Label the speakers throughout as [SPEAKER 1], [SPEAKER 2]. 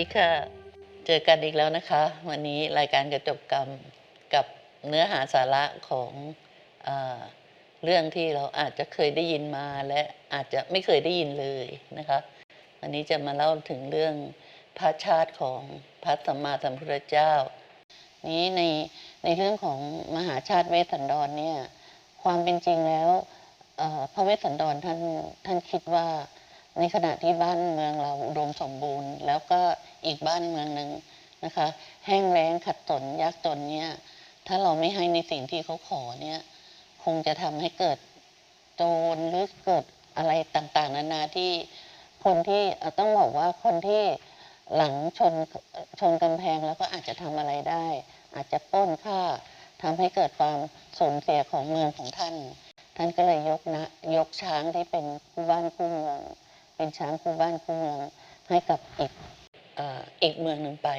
[SPEAKER 1] ดีค่ะ เจอกันอีกแล้วนะคะ วันนี้รายการกระจกกรรมกับเนื้อหาสาระของเอเรื่องที่เราอาจจะเคยได้ยินมาและอาจจะไม่เคยได้ยินเลยนะคะวันนี้จะมาเล่าถึงเรื่องพระชาติของพระสัมมาสัมพุทธเจ้า นี้ในในเรื่องของมหาชาติเวสสันดรเนี่ยความเป็นจริงแล้วพระเวสสันดรท่านท่านคิดว่าในขณะที่บ้านเมืองเราอุดมสมบูรณ์ แล้วก็ อีกบ้านเมืองหนึ่งนะคะ แห้งแล้งขัดสนยากจนเนี่ยถ้าเราไม่ให้ในสิ่งที่เขาขอเนี่ยคงจะทำให้เกิดโจรหรือเกิดอะไรต่างๆ นานาที่คนที่ต้องบอกว่าคนที่หลังชนชนกำแพงแล้วก็อาจจะทำอะไรได้ อาจจะป้นฆ่าทำให้เกิดความสูญเสียของเมืองของท่าน ท่านก็เลยยกนะยกช้างที่เป็นคู่บ้านคู่เมือง เป็นช้างคู่บ้านคู่เมืองให้กับอีก อีกเมืองหนึ่งไป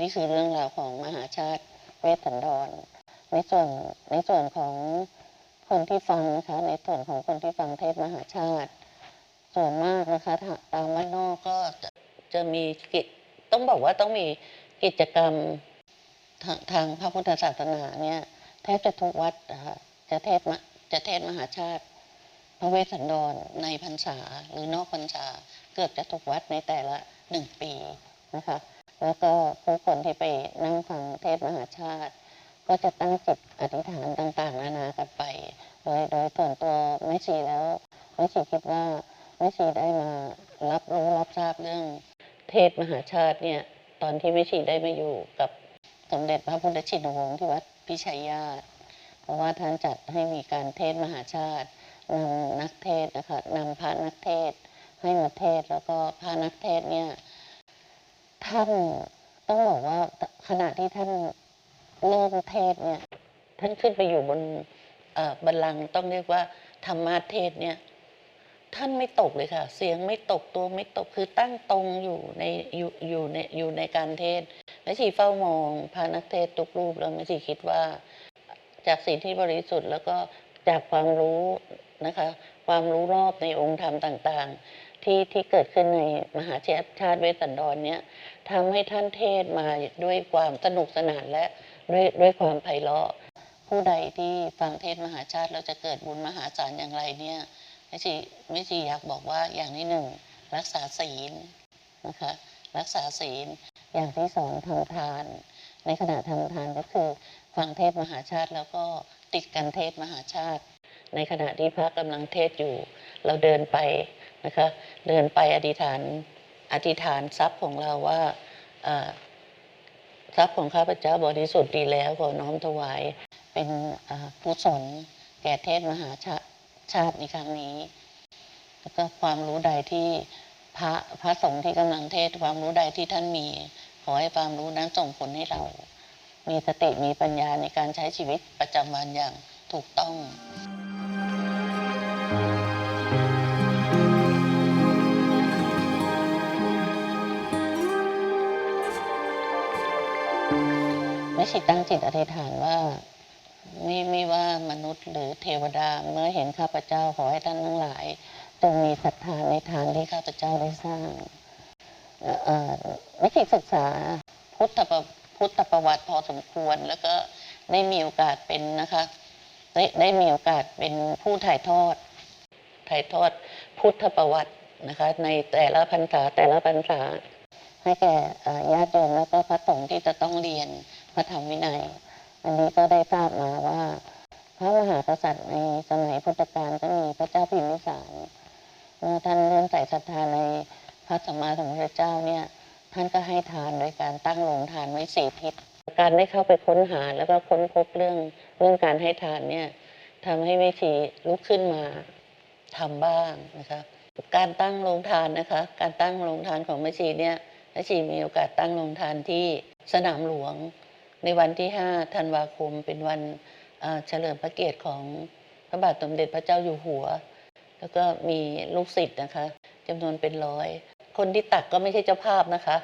[SPEAKER 1] นี่คือเรื่องราวของมหาชาติเวสสันดรในส่วนในส่วนของคนที่ฟังนะคะ ในส่วนของคนที่ฟังเทศมหาชาติ ส่วนมากนะคะตามวัดนอกก็จะจะมีกิจต้องบอกว่าต้องมีกิจกรรมทางทางพระพุทธศาสนาเนี่ยแทบจะทุกวัดนะคะจะเทศมจะเทศมหาชาติพระเวสสันดรในพรรษาหรือนอกพรรษาเกือบจะทุกวัดในแต่ละ หนึ่งปีนะคะแล้วก็ผู้คนที่ไปนั่งฟังเทศมหาชาติ ก็จะตั้งจิตอธิษฐานต่างๆนานากันไป โดยโดยส่วนตัวแม่ชีแล้วแม่ชีคิดว่าแม่ชีได้มารับรู้รับทราบเรื่องเทศมหาชาติเนี่ยตอนที่แม่ชีได้มาอยู่กับสมเด็จพระพุทธชินวงศ์ที่วัดพิชัยญาติเพราะว่าท่านจัดให้มีการเทศมหาชาตินำนักเทศนะคะนำพระนักเทศให้มาเทศแล้วก็พระนักเทศเนี่ย ท่านต้องบอกว่าขณะที่ท่านเริ่มเทศเนี่ยท่านขึ้นไปอยู่บนบัลลังก์ต้องเรียกว่า ธรรมาเทศเนี่ยท่านไม่ตกเลยค่ะ เสียงไม่ตกตัวไม่ตกคือตั้งตรงอยู่ในอยู่อยู่ในอยู่ในการเทศแม่ชีเฝ้ามองพระนักเทศทุกรูปแล้วแม่ชีคิดว่า จากสิ่งที่บริสุทธิ์แล้วก็จากความรู้นะคะ ความรู้รอบในองค์ธรรมต่าง ๆ ที่ที่เกิดขึ้นในมหาเชาติชาติเวสสันดรเนี่ยทำให้ท่านเทศมาด้วยความสนุกสนานและด้วยด้วยความไพเราะ ผู้ใดที่ฟังเทศมหาชาติแล้วจะเกิดบุญมหาศาลอย่างไรเนี่ยไม่ชีไม่ชีอยากบอกว่าอย่างที่หนึ่งรักษาศีลนะคะรักษาศีลอย่างที่สองทำทาน ในขณะทำทานก็คือฟังเทศมหาชาติแล้วก็ติดกันเทศมหาชาติ ในขณะที่พระกำลังเทศอยู่ เราเดินไปนะคะเดินไปอธิษฐานอธิษฐานทรัพย์ของเราว่าทรัพย์ของข้าพเจ้าบริสุทธิ์ดีแล้วขอน้อมถวายเป็นเอ่อกุศลแก่เทศมหาชาชาติในครั้งนี้ แล้วก็ความรู้ใดที่พระพระสงฆ์ที่กำลังเทศความรู้ใดที่ท่านมี ขอให้ความรู้นั้นส่งผลให้เรา มีสติมีปัญญาในการใช้ชีวิตประจำวันอย่างถูกต้อง ม่ช่ตั้งจิตอธิษฐานว่าไม่ไม่ว่ามนุษย์หรือเทวดาเมื่อเห็นข้าพเจ้าขอให้ท่านทั้งหลายจงมีศรัทธาในทางที่ข้าพเจ้าได้สร้างไม่ช่ศึกษาพุทธประพุทธประวัติพอสมควร แล้วก็ได้มีโอกาสเป็นนะคะได้ได้มีโอกาสเป็นผู้ถ่ายทอด ถ่ายทอดพุทธประวัตินะคะในแต่ละพรรษาแต่ละพรรษาให้แก่ญาติโยมแล้วก็พระสงฆ์ที่จะต้องเรียน พระธรรมวินัย อันนี้ก็ได้ทราบมาว่า พระมหากษัตริย์ในสมัยพุทธกาลก็มีพระเจ้าพิมพิสารเมื่อท่านเริ่มใส่ศรัทธาในพระสัมมาสัมพุทธเจ้าเนี่ย ท่านก็ให้ทานโดยการตั้งโรงทานไว้สี่ทิศการได้เข้าไปค้นหาแล้วก็ค้นพบเรื่องเรื่องการให้ทานเนี่ยทำให้แม่ชีลุกขึ้นมาทำบ้างนะคะการตั้งโรงทานนะคะ การตั้งโรงทานของแม่ชีเนี่ยแม่ชีมีโอกาสตั้งโรงทานที่สนามหลวง ในวันที่ 5 ธันวาคม เป็นวันเฉลิมพระเกียรติของพระบาทสมเด็จพระเจ้าอยู่หัว แล้วก็มีลูกศิษย์นะคะจำนวนเป็นร้อย คนที่ตักก็ไม่ใช่เจ้าภาพนะคะ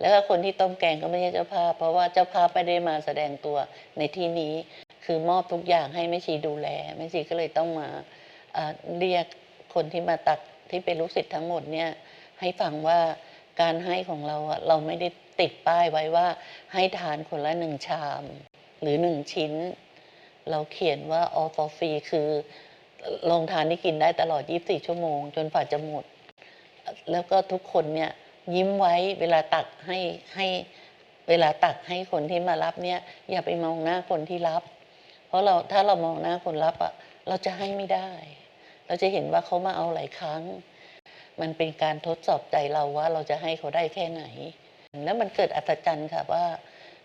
[SPEAKER 1] แล้วก็คนที่ต้มแกงก็ไม่ใช่เจ้าภาพ เพราะว่าเจ้าภาพไม่ได้มาแสดงตัวในที่นี้ คือมอบทุกอย่างให้แม่ชีดูแลแม่ชีก็เลยต้องมาเอ่อเรียกคนที่มาตักที่เป็นลูกศิษย์ทั้งหมดเนี่ยให้ฟังว่าการให้ของเราอะเราไม่ได้ ติดป้ายไว้ว่าให้ทานคนละหนึ่งชาม หรือหนึ่งชิ้น เราเขียนว่า all for free คือลงทานที่กินได้ตลอด 24 ชั่วโมง จนฝ่าจะหมด แล้วก็ทุกคนเนี่ยยิ้มไว้เวลาตักให้ให้เวลาตักให้คนที่มารับเนี่ยอย่าไปมองหน้าคนที่รับ เพราะเราถ้าเรามองหน้าคนรับอะเราจะให้ไม่ได้ เราจะเห็นว่าเขามาเอาหลายครั้ง มันเป็นการทดสอบใจเราว่าเราจะให้เขาได้แค่ไหน แล้วมันเกิดอัศจรรย์ค่ะว่า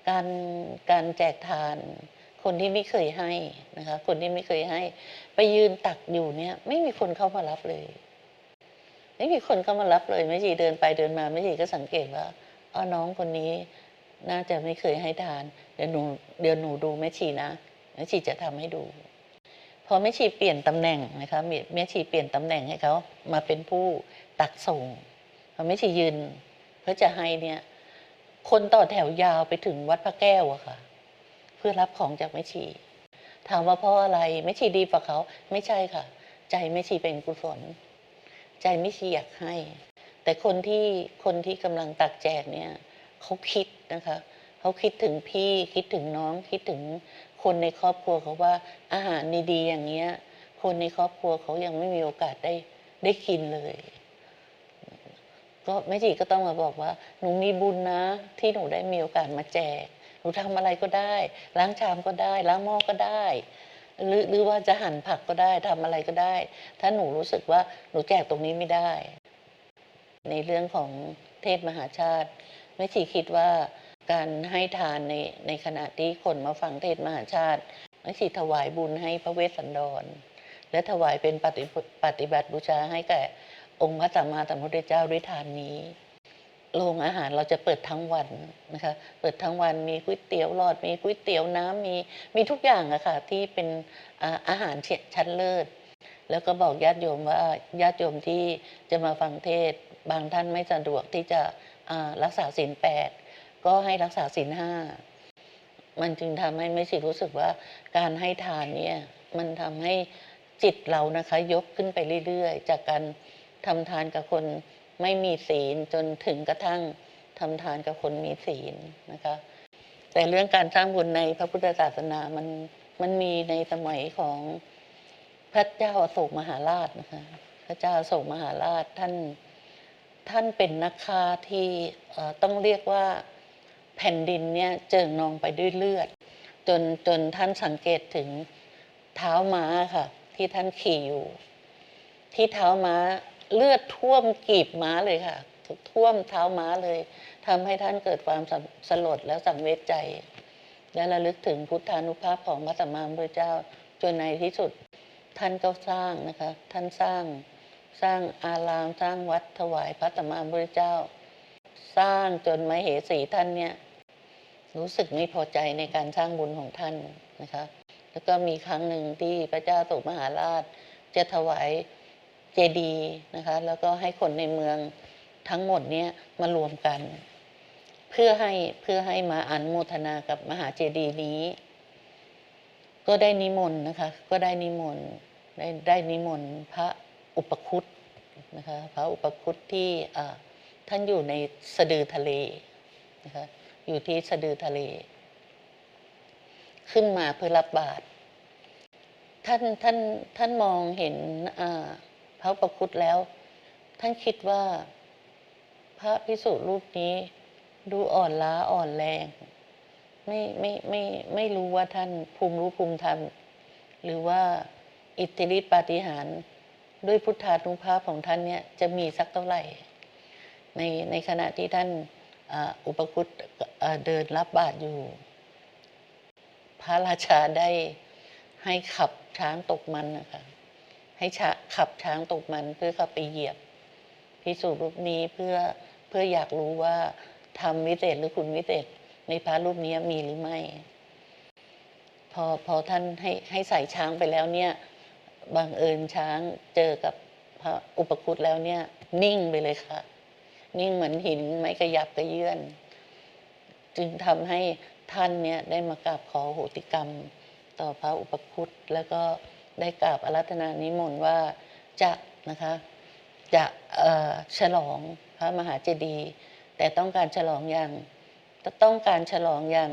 [SPEAKER 1] การการแจกทานคนที่ไม่เคยให้นะคะ คนที่ไม่เคยให้ ไปยืนตักอยู่เนี่ย ไม่มีคนเข้ามารับเลย ไม่มีคนเข้ามารับเลยแม่ชีเดินไปเดินมาแม่ชีก็สังเกตว่าอ๋อน้องคนนี้น่าจะไม่เคยให้ทาน เดี๋ยวหนูเดี๋ยวหนูดูแม่ชีนะแม่ชีจะทำให้ดูพอแม่ชีเปลี่ยนตำแหน่งนะคะแม่แม่ชีเปลี่ยนตำแหน่งให้เขามาเป็นผู้ตักส่งพอแม่ชียืนเพื่อจะให้เนี่ย คนต่อแถวยาวไปถึงวัดพระแก้วอะค่ะ เพื่อรับของจากแม่ชี ถามว่าเพราะอะไรแม่ชีดีกว่าเขาไม่ใช่ค่ะ ใจแม่ชีเป็นกุศล ใจไม่ชีอยากให้ แต่คนที่คนที่กำลังตักแจกเนี่ยเขาคิดนะคะเขาคิดถึงพี่คิดถึงน้องคิดถึงคนในครอบครัวเขาว่าอาหารดีๆอย่างเงี้ย คนในครอบครัวเขายังไม่มีโอกาสได้ได้กินเลย ก็แม่จีก็ต้องมาบอกว่าหนูมีบุญนะ ที่หนูได้มีโอกาสมาแจก หนูทำอะไรก็ได้ ล้างชามก็ได้ล้างหม้อก็ได้ หรือหรือว่าจะหั่นผักก็ได้ทำอะไรก็ได้ ถ้าหนูรู้สึกว่าหนูแจกตรงนี้ไม่ได้ ในเรื่องของเทศมหาชาติแม่ชีคิดว่าการให้ทานในในขณะที่คนมาฟังเทศมหาชาติแม่ชีถวายบุญให้พระเวสสันดร และถวายเป็นปฏิปฏิบัติบูชาให้แก่ องค์พระสัมมาสัมพุทธเจ้าด้วยทานนี้โรงอาหารเราจะเปิดทั้งวันนะคะ เปิดทั้งวันมีก๋วยเตี๋ยวหลอด มีก๋วยเตี๋ยวน้ำมีมีทุกอย่างอะค่ะที่เป็นอาหารชั้นเลิศ แล้วก็บอกญาติโยมว่าญาติโยมที่จะมาฟังเทศ บางท่านไม่สะดวกที่จะรักษาศีลแปดก็ให้รักษาศีลห้ามันจึงทำให้ไม่สิรู้สึกว่าการให้ทานเนี่ยมันทำให้จิตเรานะคะยกขึ้นไปเรื่อยๆ จากการ ทำทานกับคนไม่มีศีลจนถึงกระทั่งทำทานกับคนมีศีลนะคะ แต่เรื่องการสร้างบุญในพระพุทธศาสนามันมันมีในสมัยของพระเจ้าโศกมหาราชนะคะ พระเจ้าโศกมหาราชท่านท่านเป็นนักฆ่าที่ต้องเรียกว่าแผ่นดินเนี่ยเจิ่งนองไปด้วยเลือด จนจนท่านสังเกตถึงเท้าม้าค่ะ ที่ท่านขี่อยู่ ที่เท้าม้า เลือดท่วมกีบม้าเลยค่ะ ท่วมเท้าม้าเลยทำให้ท่านเกิดความสสลดและสังเวชใจ และระลึกถึงพุทธานุภาพของพระสัมมาสัมพุทธเจ้าจนในที่สุดท่านก็สร้างนะคะ ท่านสร้างสร้างอารามสร้างวัดถวายพระสัมมาสัมพุทธเจ้า สร้างจนมเหสีท่านเนี่ยรู้สึกไม่พอใจในการสร้างบุญของท่านนะคะ แล้วก็มีครั้งหนึ่งที่พระเจ้าโศกมหาราชจะถวาย เจดีย์นะคะแล้วก็ให้คนในเมืองทั้งหมดเนี่ยมารวมกัน เพื่อให้เพื่อให้มาอันโมทนากับมหาเจดีย์นี้ ก็ได้นิมนต์นะคะ ก็ได้นิมนต์ได้ได้นิมนต์พระอุปคุตนะคะพระอุปคุตที่ท่านอยู่ในสะดือทะเลนะคะอยู่ที่สะดือทะเล ขึ้นมาเพื่อรับบาตรท่านท่านท่านมองเห็นอ่า พระอุปคุตแล้ว ท่านคิดว่า พระพิสุรูปนี้ดูอ่อนล้าอ่อนแรง ไม่ไม่ไม่ไม่รู้ว่าท่านภูมิรู้ภูมิธรรม หรือว่าอิทธิฤทธิปาฏิหาริย์ด้วยพุทธานุภาพของท่านเนี่ยจะมีสักเท่าไหร่ ในในขณะที่ท่านอุปคุตเดินรับบาตรอยู่ พระราชาได้ให้ขับช้างตกมันนะคะ ให้ขับช้างตกมันเพื่อเข้าไปเหยียบ พิสูจน์รูปนี้เพื่อเพื่ออยากรู้ว่าทำวิเศษหรือคุณวิเศษในพระรูปนี้มีหรือไม่ พอพอท่านให้ให้ใส่ช้างไปแล้วเนี่ยบังเอิญช้างเจอกับพระอุปคุตแล้วเนี่ย นิ่งไปเลยค่ะ นิ่งเหมือนหินไม่กระยับกระเยื่อน จึงทำให้ท่านเนี่ยได้มากราบขอโหติกรรม ต่อพระอุปคุตแล้วก็ ได้กราบอารัธนานิมนต์ว่าจะนะคะจะฉลองพระมหาเจดีย์แต่ต้องการฉลองอย่างต้องการฉลองอย่าง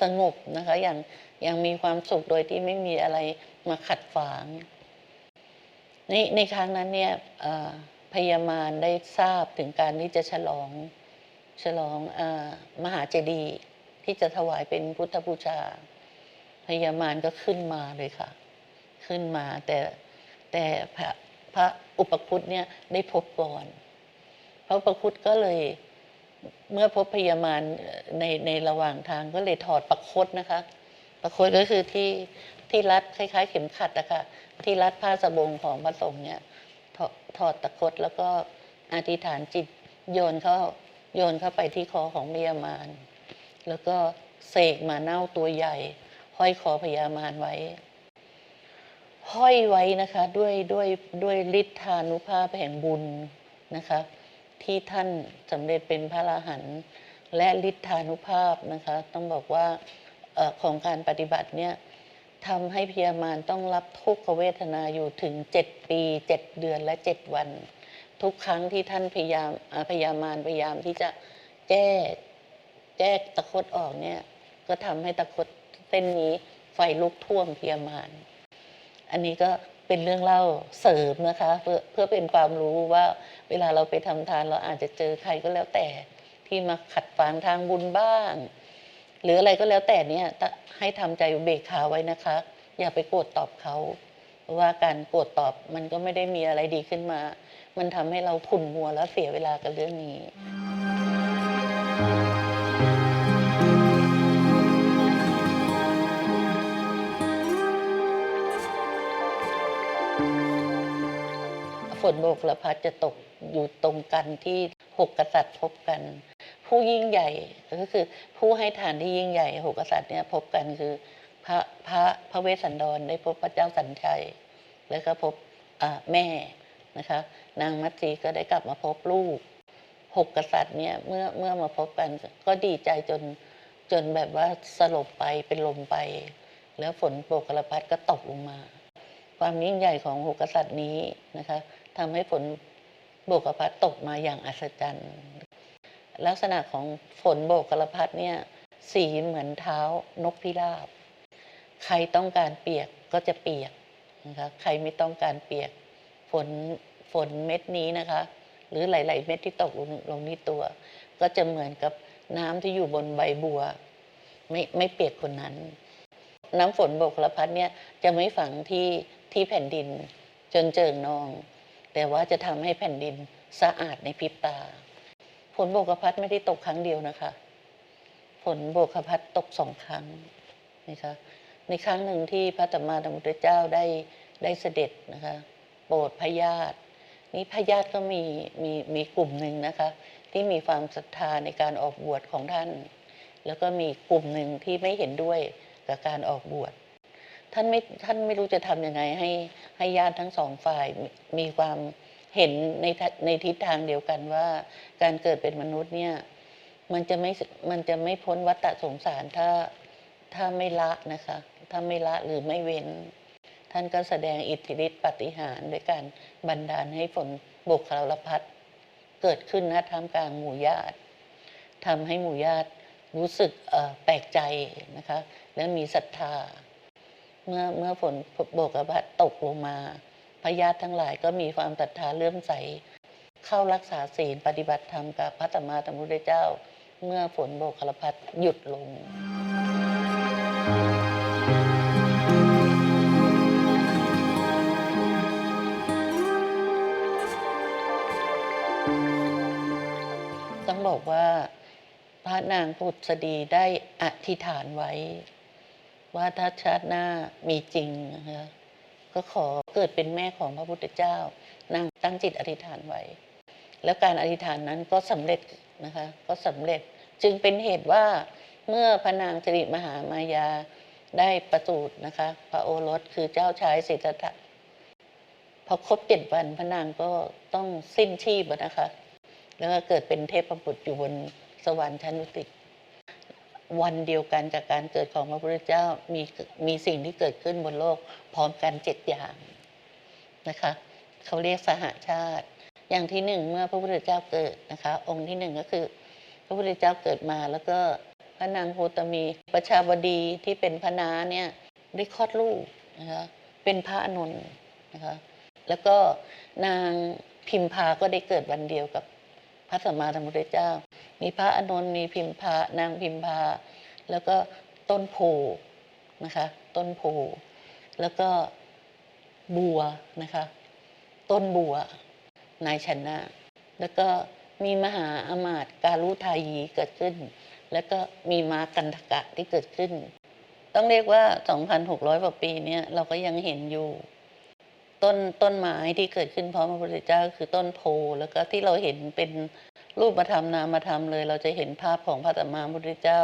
[SPEAKER 1] สงบนะคะอย่างอย่างมีความสุขโดยที่ไม่มีอะไรมาขัดขวางในในครั้งนั้นเนี่ยพญามารได้ทราบถึงการที่จะฉลองฉลองอมหาเจดีย์ที่จะถวายเป็นพุทธบูชาพญามารก็ขึ้นมาเลยค่ะ ขึ้นมา แต่แต่พระพระอุปคุตเนี่ยได้พบก่อนพระอุปคุตก็เลยเมื่อพบพญามารในในระหว่างทางก็เลยถอดประคตนะคะ ประคตก็คือที่ที่รัดคล้าย ๆ เข็มขัดอะค่ะที่รัดผ้าสบงของพระสงฆ์เนี่ยถอดถอดตะคดแล้วก็อธิษฐานจิตโยนเข้าโยนเข้าไปที่คอของพญามาร แล้วก็เสกหมาเน่าตัวใหญ่ ห้อยคอพญามารไว้ ห้อยไว้นะคะด้วยด้วยด้วยฤทธานุภาพแห่งบุญนะคะที่ท่านสำเร็จเป็นพระอรหันต์และฤทธานุภาพนะคะต้องบอกว่าออของการปฏิบัติเนี่ยทำให้พิยามารต้องรับทุกขเวทนาอยู่ถึงเจ็ดปีเจ็ดเดือนและเจ็ดวัน ทุกครั้งที่ท่านพยายามอ่าพยามารพยายามที่จะแก้แก้ตะคดออกเนี่ยก็ทำให้ตะคดเส้นนี้ไฟลุกท่วมพิยามาร อันนี้ก็เป็นเรื่องเล่าเสริมนะคะ เพื่อเพื่อเป็นความรู้ว่าเวลาเราไปทำทานเราอาจจะเจอใครก็แล้วแต่ที่มาขัดขวางทางบุญบ้าง หรืออะไรก็แล้วแต่เนี่ยให้ทำใจเบกขาไว้นะคะ อย่าไปโกรธตอบเขาเพราะว่าการโกรธตอบมันก็ไม่ได้มีอะไรดีขึ้นมา มันทำให้เราขุ่นมัวแล้วเสียเวลากับเรื่องนี้ ฝนโบกละพัดจะตกอยู่ตรงกันที่หกกษัตริย์พบกัน ผู้ยิ่งใหญ่ก็คือผู้ให้ทานที่ยิ่งใหญ่หกกษัตริย์เนี่ยพบกันคือพระพระพระเวสสันดรได้พบพระเจ้าสัญชัย แล้วก็พบแม่นะคะนางมัตสีก็ได้กลับมาพบลูกหกกษัตริย์เนี่ยเมื่อเมื่อมาพบกันก็ดีใจจนจนแบบว่าสลบไปเป็นลมไป แล้วฝนโบกละพัดก็ตกลงมา ความยิ่งใหญ่ของหกกษัตริย์นี้นะคะ ทำให้ฝนโบกพัดตกมาอย่างอัศจรรย์ ลักษณะของฝนโบกระพัดเนี่ยสีเหมือนเท้านกพิราบ ใครต้องการเปียกก็จะเปียกนะคะใครไม่ต้องการเปียก ฝนฝนเม็ดนี้นะคะ หรือหลาย ๆ เม็ดที่ตกลงลงที่ตัว ก็จะเหมือนกับน้ำที่อยู่บนใบบัว ไม่ไม่เปียกคนนั้น น้ำฝนโบกระพัดเนี่ยจะไม่ฝังที่ที่แผ่นดินจนเจิ่งนอง แต่ว่าจะทำให้แผ่นดินสะอาดในพริบตาฝนโบกพัดไม่ได้ตกครั้งเดียวนะคะฝนโบกพัดตกสองครั้งนะคะในครั้งหนึ่งที่พระสัมมาสัมพุทธเจ้าได้ได้เสด็จนะคะโปรดพญาตินี่พญาติก็มีมีมีกลุ่มหนึ่งนะคะ ที่มีความศรัทธาในการออกบวชของท่าน แล้วก็มีกลุ่มหนึ่งที่ไม่เห็นด้วยกับการออกบวช ท่านไม่ท่านไม่รู้จะทำยังไงให้ให้ญาติทั้งสองฝ่ายมีความเห็นในทะในทิศทางเดียวกันว่า การเกิดเป็นมนุษย์เนี่ยมันจะไม่มันจะไม่พ้นวัฏสงสารถ้าถ้าไม่ละนะคะ ถ้าไม่ละหรือไม่เว้น ท่านก็แสดงอิทธิฤทธิปฏิหารด้วยการบันดาลให้ฝนบกคารพัดเกิดขึ้นณท่ามกลางหมู่ญาติทำให้หมู่ญาติรู้สึกแปลกใจนะคะ และมีศรัทธา เมื่อเมื่อฝนโบกพัดตกลงมาพญาติทั้งหลายก็มีความศรัทธาเลื่อมใส เข้ารักษาศีลปฏิบัติธรรมกับพระสัมมาสัมพุทธเจ้า เมื่อฝนโบกคารพัดหยุดลงต้องบอกว่าพระนางพุทธดีได้อธิษฐานไว้ ว่าถ้าชาติหน้ามีจริงนะคะก็ขอเกิดเป็นแม่ของพระพุทธเจ้านางตั้งจิตอธิษฐานไว้ แล้วการอธิษฐานนั้นก็สำเร็จนะคะก็สำเร็จจึงเป็นเหตุว่าเมื่อพระนางสิริมหามายาได้ประสูตินะคะ พระโอรสคือเจ้าชายสิทธัตถะพอครบเจ็ดวันพระนางก็ต้องสิ้นชีพนะคะ แล้วก็เกิดเป็นเทพบุตรอยู่บนสวรรค์ชั้นดุติ วันเดียวกันกับการเกิดของพระพุทธเจ้ามีมีสิ่งที่เกิดขึ้นบนโลก พร้อมกันเจ็ดอย่างนะคะเขาเรียกสหชาติ อย่างที่หนึ่งเมื่อพระพุทธเจ้าเกิดนะคะ องค์ที่หนึ่งก็คือ พระพุทธเจ้าเกิดมาแล้วก็พระนางโคตมีประชาบดีที่เป็นพระนาเนี่ยได้คลอดลูกนะคะเป็นพระอานนนะคะแล้วก็นางพิมพาก็ได้เกิดวันเดียวกับ ระสัมมาสัมพุทธเจ้า มีพระอานนท์มีพิมพานางพิมพา แล้วก็ต้นโพนะคะ ต้นโพแล้วก็บัวนะคะ ต้นบัว นายชนะ แล้วก็มีมหาอมาตย์การุทายีเกิดขึ้น แล้วก็มีมากันทกะที่เกิดขึ้น ต้องเรียกว่า 2,600กว่าปีเนี่ยเราก็ยังเห็นอยู่ ต้นต้นไม้ที่เกิดขึ้นพร้อมพระพุทธเจ้าคือต้นโพแล้วก็ที่เราเห็นเป็นรูปธรรมนามธรรมเลย เราจะเห็นภาพของพระสัมมาพุทธเจ้า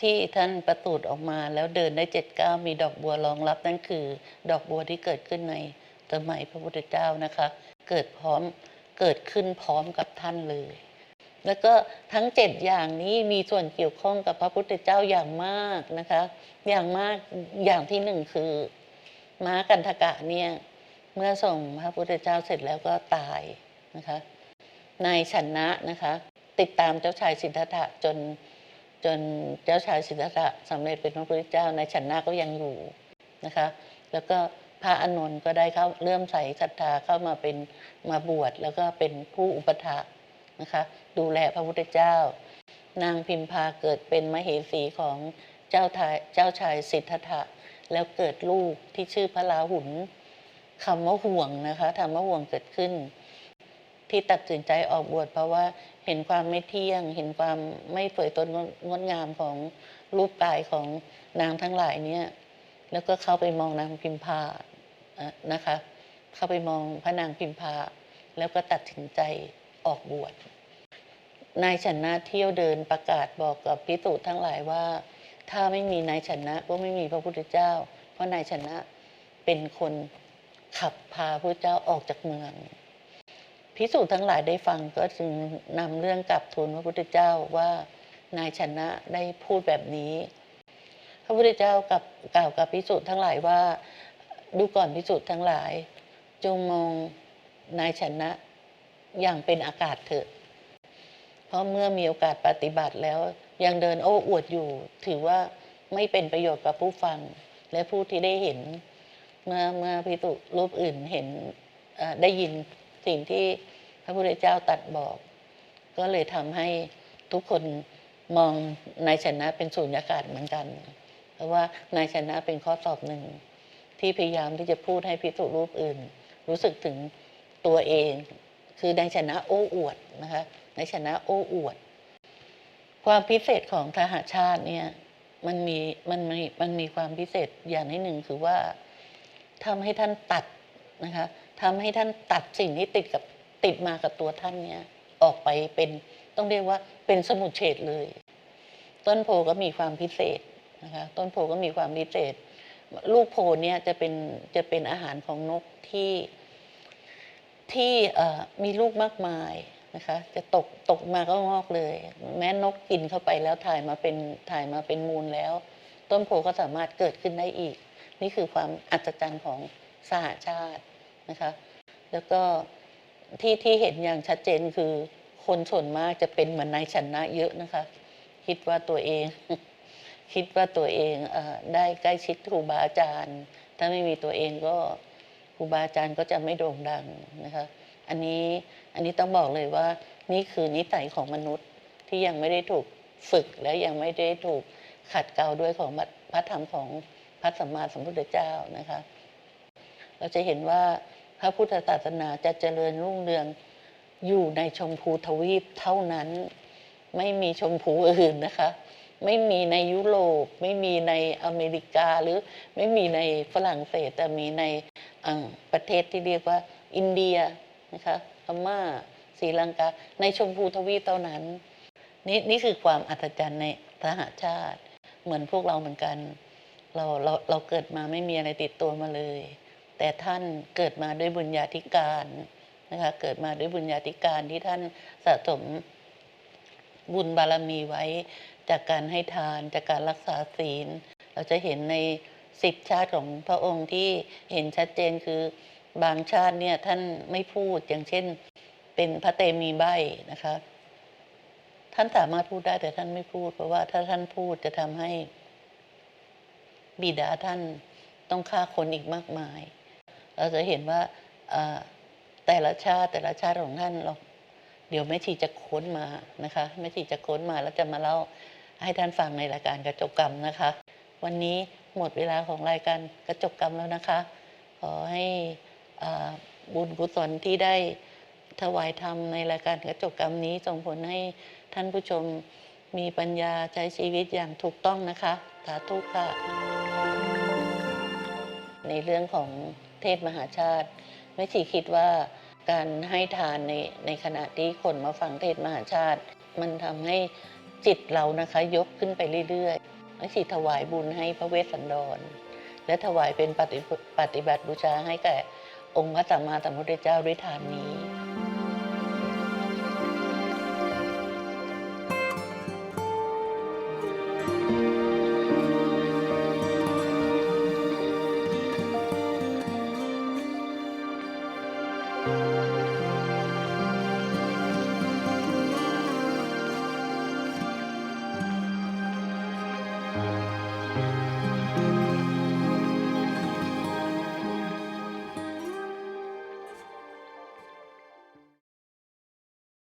[SPEAKER 1] ที่ท่านประสูติออกมาแล้วเดินได้เจ็ดก้ามีดอกบัวรองรับนั่นคือ ดอกบัวที่เกิดขึ้นในสมัยพระพุทธเจ้านะคะ เกิดพร้อมเกิดขึ้นพร้อมกับท่านเลย แล้วก็ทั้งเจ็ดอย่างนี้มีส่วนเกี่ยวข้องกับพระพุทธเจ้าอย่างมากนะคะ อย่างมากอย่างที่หนึ่งคือม้ากันทกะเนี่ย เมื่อส่งพระพุทธเจ้าเสร็จแล้วก็ตายนะคะนายชนะนะคะ ติดตามเจ้าชายสิทธัตถะจนจนเจ้าชายสิทธัตถะสำเร็จเป็นพระพุทธเจ้านายชนะก็ยังอยู่นะคะ แล้วก็พระอานนท์ก็ได้เข้าเริ่มใส่ศรัทธาเข้ามาเป็นมาบวชแล้วก็เป็นผู้อุปถากนะคะ ดูแลพระพุทธเจ้า นางพิมพาเกิดเป็นมเหสีของเจ้าทายเจ้าชายสิทธัตถะแล้วเกิดลูกที่ชื่อพระราหุล คำว่าห่วงนะคะทำว่าห่วงเกิดขึ้น ที่ตัดสินใจออกบวชเพราะว่าเห็นความไม่เที่ยง เห็นความไม่เผยตนงดงามของรูปกายของนางทั้งหลายเนี่ยแล้วก็เข้าไปมองนางพิมพานะคะ เข้าไปมองพระนางพิมพาแล้วก็ตัดสินใจออกบวชนายชนะเที่ยวเดินประกาศบอกกับพิสูจน์ทั้งหลายว่า ถ้าไม่มีนายชนะก็ไม่มีพระพุทธเจ้า เพราะนายชนะเป็นคน ขับพาพระเจ้าออกจากเมืองพิสูจน์ทั้งหลายได้ฟังก็จึงนำเรื่องกลับทูลพระพุทธเจ้าว่านายชนะได้พูดแบบนี้ พระพุทธเจ้ากับกล่าวกับพิสูจน์ทั้งหลายว่า ดูก่อนพิสูจน์ทั้งหลาย จงมองนายชนะอย่างเป็นอากาศเถอะ เพราะเมื่อมีโอกาสปฏิบัติแล้วยังเดินโอ้อวดอยู่ ถือว่าไม่เป็นประโยชน์กับผู้ฟังและผู้ที่ได้เห็น เมื่อเมื่อพิสุรูปอื่นเห็นได้ยินสิ่งที่พระพุทธเจ้าตรัดบอก ก็เลยทำให้ทุกคนมองนายชนะเป็นสูญญากาศเหมือนกัน เพราะว่านายชนะเป็นข้อสอบหนึ่ง ที่พยายามที่จะพูดให้พิสุรูปอื่น รู้สึกถึงตัวเอง คือนายชนะโอ้อวดนะคะนายชนะโอ้อวด ความพิเศษของทหารชาติเนี่ยมันมีมันมีมันมีความพิเศษอย่างที่หนึ่งคือว่า ทำให้ท่านตัดนะคะทำให้ท่านตัดสิ่งที่ติดกับติดมากับตัวท่านเนี่ยออกไปเป็นต้องเรียกว่าเป็นสมุดเฉดเลย ต้นโพก็มีความพิเศษนะคะต้นโพก็มีความพิเศษ ลูกโพเนี่ยจะเป็นจะเป็นอาหารของนกที่ที่มีลูกมากมายนะคะจะตกตกมาก็งอกเลย แม้นกกินเข้าไปแล้วถ่ายมาเป็นถ่ายมาเป็นมูลแล้ว ต้นโพก็สามารถเกิดขึ้นได้อีก นี่คือความอัศจรรย์ของสหชาตินะคะ แล้วก็ที่ที่เห็นอย่างชัดเจนคือคนส่วนมากจะเป็นเหมือนนายชนะเยอะนะคะ คิดว่าตัวเอง คิดว่าตัวเองเอได้ใกล้ชิดครูบาอาจารย์ ถ้าไม่มีตัวเองก็ครูบาอาจารย์ก็จะไม่โด่งดังนะคะ อันนี้อันนี้ต้องบอกเลยว่านี่คือนิสัยของมนุษย์ที่ยังไม่ได้ถูกฝึกและยังไม่ได้ถูกขัดเกลาด้วยของพระธรรมของ ระสัมมาสัมพุทธเจ้านะคะ เราจะเห็นว่าพระพุทธศาสนาจะเจริญรุ่งเรืองอยู่ในชมพูทวีปเท่านั้น ไม่มีชมพูอื่นนะคะ ไม่มีในยุโรป ไม่มีในอเมริกาหรือไม่มีในฝรั่งเศส แต่มีในประเทศที่เรียกว่า อินเดียนะคะพม่าศรีลังกา ในชมพูทวีปเท่านั้น นี่นี่คือความอัศจรรย์ในทหชาติ เหมือนพวกเราเหมือนกัน เราเราเราเกิดมาไม่มีอะไรติดตัวมาเลย แต่ท่านเกิดมาด้วยบุญญาธิการนะคะเกิดมาด้วยบุญญาธิการที่ท่านสะสมบุญบารมีไว้จากการให้ทานจากการรักษาศีล เราจะเห็นในสิบชาติของพระองค์ที่เห็นชัดเจนคือบางชาติเนี่ยท่านไม่พูดอย่างเช่น เป็นพระเตมีใบนะคะ ท่านสามารถพูดได้แต่ท่านไม่พูด เพราะว่าถ้าท่านพูดจะทำให้ บิดาท่านต้องฆ่าคนอีกมากมาย เราจะเห็นว่าแต่ละชาติแต่ละชาติของท่านเราเดี๋ยวแม่ชีจะค้นมานะคะแม่ชีจะค้นมาแล้วจะมาเล่าให้ท่านฟังในรายการกระจกกรรมนะคะ วันนี้หมดเวลาของรายการกระจกกรรมแล้วนะคะ ขอให้บุญกุศลที่ได้ถวายธรรมในรายการกระจกกรรมนี้ส่งผลให้ท่านผู้ชมมีปัญญาใช้ชีวิตอย่างถูกต้องนะคะ สาธุค่ะ ในเรื่องของเทศมหาชาติแม่ชีคิดว่าการให้ทานในในขณะที่คนมาฟังเทศมหาชาติ มันทำให้จิตเรานะคะยกขึ้นไปเรื่อยๆแม่ชีถวายบุญให้พระเวสสันดร และถวายเป็นปฏิปฏิบัติบูชาให้แก่องค์พระสัมมาสัมพุทธเจ้าด้วยทานนี้